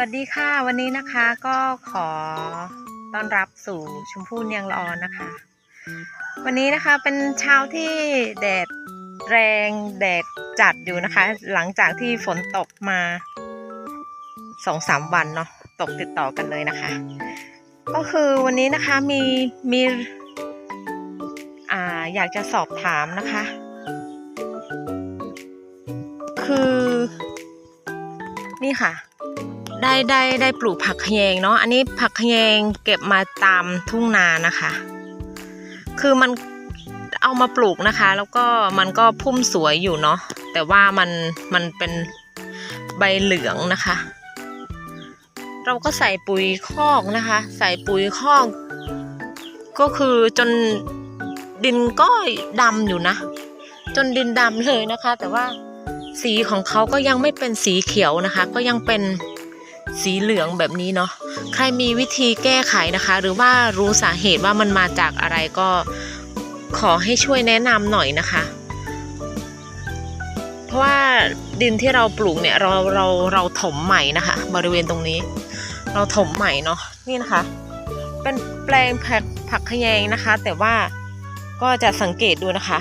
วัสดีค่ะวันนี้นะคะก็ขอต้อนรับสู่ชมพู่เนียงละออนนะคะ วันนี้นะคะเป็นเช้าที่แดดแรงแดดจัดอยู่นะคะ หลังจากที่ฝนตกมาสองสามวันเนาะตกติดต่อกันเลยนะคะ ก็คือวันนี้นะคะมีมีอ่าอยากจะสอบถามนะคะ คือ นี่ค่ะ ได้ได้ได้ปลูกผักแยงเนาะอันนี้ผักแยงเก็บมาตามทุ่งนานะคะ คือมันเอามาปลูกนะคะ แล้วก็มันก็พุ่มสวยอยู่เนาะแต่ว่ามันมันเป็นใบเหลืองนะคะ เราก็ใส่ปุ๋ยคอกนะคะ ใส่ปุ๋ยคอก ก็คือจนดินก็ดำอยู่นะ จนดินดำเลยนะคะ แต่ว่าสีของเขาก็ยังไม่เป็นสีเขียวนะคะ ก็ยังเป็น สีเหลืองแบบนี้เนาะใครมีวิธีแก้ไขนะคะ หรือว่ารู้สาเหตุว่ามันมาจากอะไรก็ขอให้ช่วยแนะนำหน่อยนะคะ เพราะว่าดินที่เราปลูกเนี่ยเราเราเราถมใหม่นะคะ บริเวณตรงนี้ เราถมใหม่เนาะนี่นะคะ เป็นแปลงผักผักขะแยงนะคะ แต่ว่าก็จะสังเกตดูนะคะ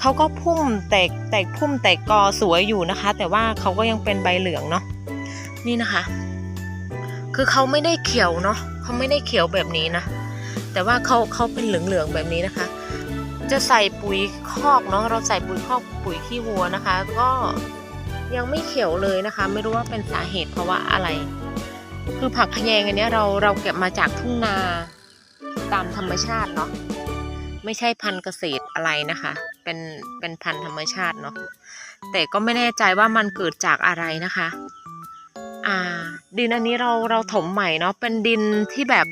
เขาก็พุ่มแตกแตกพุ่มแตกกอสวยอยู่นะคะ แต่ว่าเขาก็ยังเป็นใบเหลืองเนาะ นี่นะคะ คือเขาไม่ได้เขียวเนาะเขาไม่ได้เขียวแบบนี้นะ แต่ว่าเขาเขาเป็นเหลืองๆแบบนี้นะคะ จะใส่ปุ๋ยคอกเนาะเราใส่ปุ๋ยคอกปุ๋ยขี้วัวนะคะ ก็ยังไม่เขียวเลยนะคะ ไม่รู้ว่าเป็นสาเหตุเพราะว่าอะไร คือผักขะแยงอันเนี้ยเราเราเก็บมาจากทุ่งนาตามธรรมชาติเนาะไม่ใช่พันธุ์เกษตรอะไรนะคะ เป็นเป็นพันธุ์ธรรมชาติเนาะแต่ก็ไม่แน่ใจว่ามันเกิดจากอะไรนะคะ อ่า ดินอันนี้เราเราถมใหม่เนาะเป็นดินที่แบบ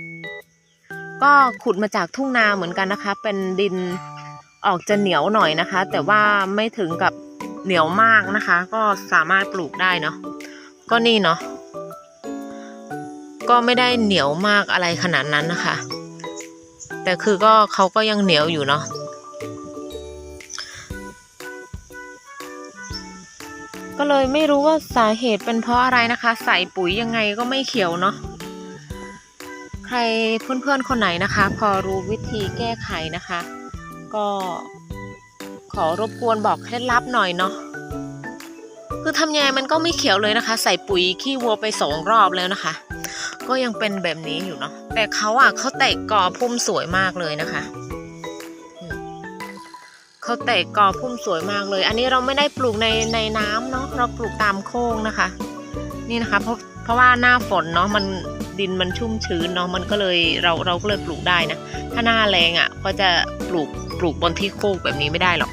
ก็ขุดมาจากทุ่งนาเหมือนกันนะคะ เป็นดินออกจะเหนียวหน่อยนะคะ แต่ว่าไม่ถึงกับเหนียวมากนะคะ ก็สามารถปลูกได้เนาะก็นี่เนาะก็ไม่ได้เหนียวมากอะไรขนาดนั้นนะคะ แต่คือก็เขาก็ยังเหนียวอยู่เนาะ ก็เลยไม่รู้ว่าสาเหตุเป็นเพราะอะไรนะคะ ใส่ปุ๋ยยังไงก็ไม่เขียวเนาะใครเพื่อนๆคนไหนนะคะ พอรู้วิธีแก้ไขนะคะ ก็ขอรบกวนบอกเคล็ดลับหน่อยเนาะคือทำยังไงมันก็ไม่เขียวเลยนะคะ ใส่ปุ๋ยขี้วัวไปสองรอบแล้วนะคะ ก็ยังเป็นแบบนี้อยู่เนาะแต่เขาอะเขาแตกกอพุ่มสวยมากเลยนะคะ เขาแตกกอพุ่มสวยมากเลย อันนี้เราไม่ได้ปลูกในในน้ำเนาะเราปลูกตามโค้งนะคะ นี่นะคะ เพราะเพราะว่าหน้าฝนเนาะมันดินมันชุ่มชื้นเนาะมันก็เลยเราเราก็เลยปลูกได้นะถ้าหน้าแรงอะก็จะปลูกปลูกบนที่โค้งแบบนี้ไม่ได้หรอก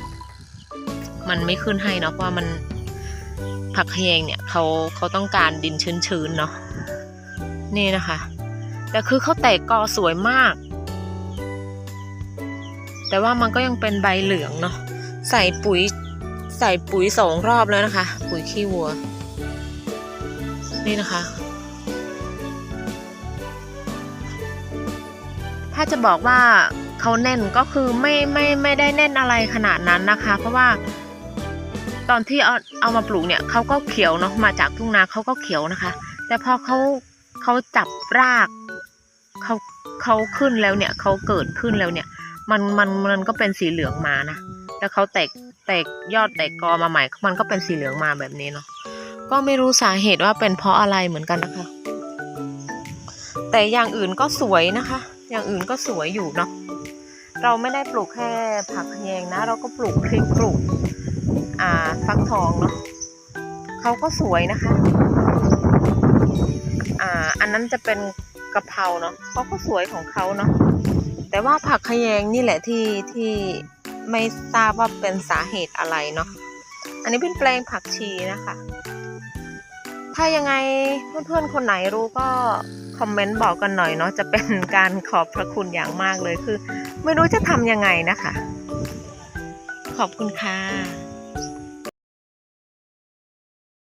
มันไม่ขึ้นให้เนาะเพราะว่ามันผักแยงเนี่ยเขาเขาต้องการดินชื้นๆเนาะนี่นะคะ แต่คือเขาแตกกอสวยมาก แต่ว่ามันก็ยังเป็นใบเหลืองเนาะใส่ปุ๋ยใส่ปุ๋ยสองรอบแล้วนะคะ ปุ๋ยขี้วัว นี่นะคะ ถ้าจะบอกว่าเขาแน่นก็คือไม่ไม่ไม่ได้แน่นอะไรขนาดนั้นนะคะ เพราะว่าตอนที่เอาเอามาปลูกเนี่ยเขาก็เขียวเนาะมาจากทุ่งนาเขาก็เขียวนะคะ แต่พอเขาเขาจับรากเขาเขาขึ้นแล้วเนี่ยเขาเกิดขึ้นแล้วเนี่ย มันมันมันก็เป็นสีเหลืองมานะ แล้วเขาแตกแตกยอดแตกกอมาใหม่ มันก็เป็นสีเหลืองมาแบบนี้เนาะ ก็ไม่รู้สาเหตุว่าเป็นเพราะอะไรเหมือนกันนะคะ แต่อย่างอื่นก็สวยนะคะ อย่างอื่นก็สวยอยู่เนาะ เราไม่ได้ปลูกแค่ผักแยงนะ เราก็ปลูกพริกปลูกอ่าฟักทองเนาะเขาก็สวยนะคะ อ่า อันนั้นจะเป็นกะเพราเนาะเขาก็สวยของเขาเนาะ แต่ว่าผักขยงนี่แหละที่ที่ไม่ทราบว่าเป็นสาเหตุอะไรเนาะอันนี้เป็นแปลงผักชีนะคะ ถ้ายังไงเพื่อนๆคนไหนรู้ก็คอมเมนต์บอกกันหน่อยเนาะจะเป็นการขอบพระคุณอย่างมากเลยคือ ไม่รู้จะทำยังไงนะคะ ขอบคุณค่ะ